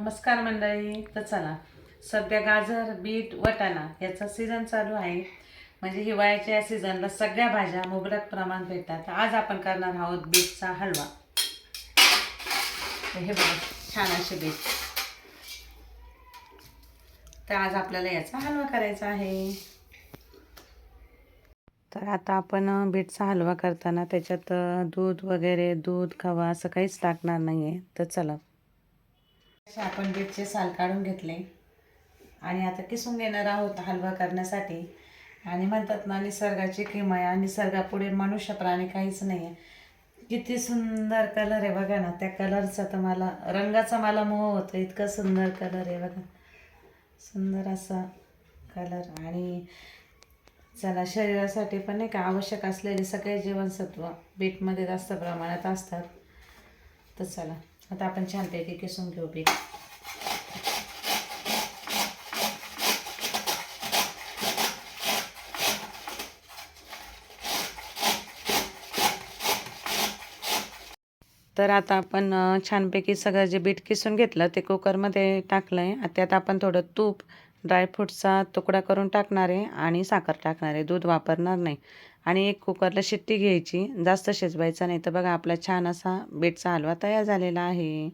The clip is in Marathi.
नमस्कार मंडळी तर चला. सध्या गाजर बीट वटाणा याचा सीझन चालू आहे. म्हणजे हिवाळ्याच्या या सीझनला सगळ्या भाज्या मुबलक प्रमाण भेटतात. आज आपण करणार आहोत बीटचा हलवा. तर हे बघा छान असे बीट. तर आज आपल्याला याचा हलवा करायचा आहे. तर आता आपण बीटचा हलवा करताना त्याच्यात दूध वगैरे दूध खवा असं काहीच टाकणार नाही आहे तर चला. आपण बीटचे साल काढून घेतले. आणि आता किसून घेणार आहोत हलवा करण्यासाठी. आणि म्हणतात ना निसर्गाची किमया निसर्गापुढे मनुष्य प्राणी काहीच नाही आहे. किती सुंदर कलर आहे बघा ना. त्या कलरचा तर मला रंगाचा मला मोह होतो. इतका सुंदर कलर आहे बघा. सुंदर असा कलर आणि चला शरीरासाठी पण नाही का आवश्यक असलेले सगळे जीवनसत्व बीटमध्ये जास्त प्रमाणात असतात. तर चला. आता आपण छानपैकी किसून घेऊ पीठ. तर आता आपण छानपैकी सगळं जे बीट किसून घेतलं ते कुकरमध्ये टाकलं आहे त्यात आपण थोडं तूप ड्रायफ्रूटचा तुकडा करून टाकणार आहे आणि साखर टाकणार आहे. दूध वापरणार नाही. आणि एक कुकरला शिट्टी घ्यायची. जास्त शिजवायचा नाही. तर बघा आपला छान असा बीटचा हलवा तयार झालेला आहे.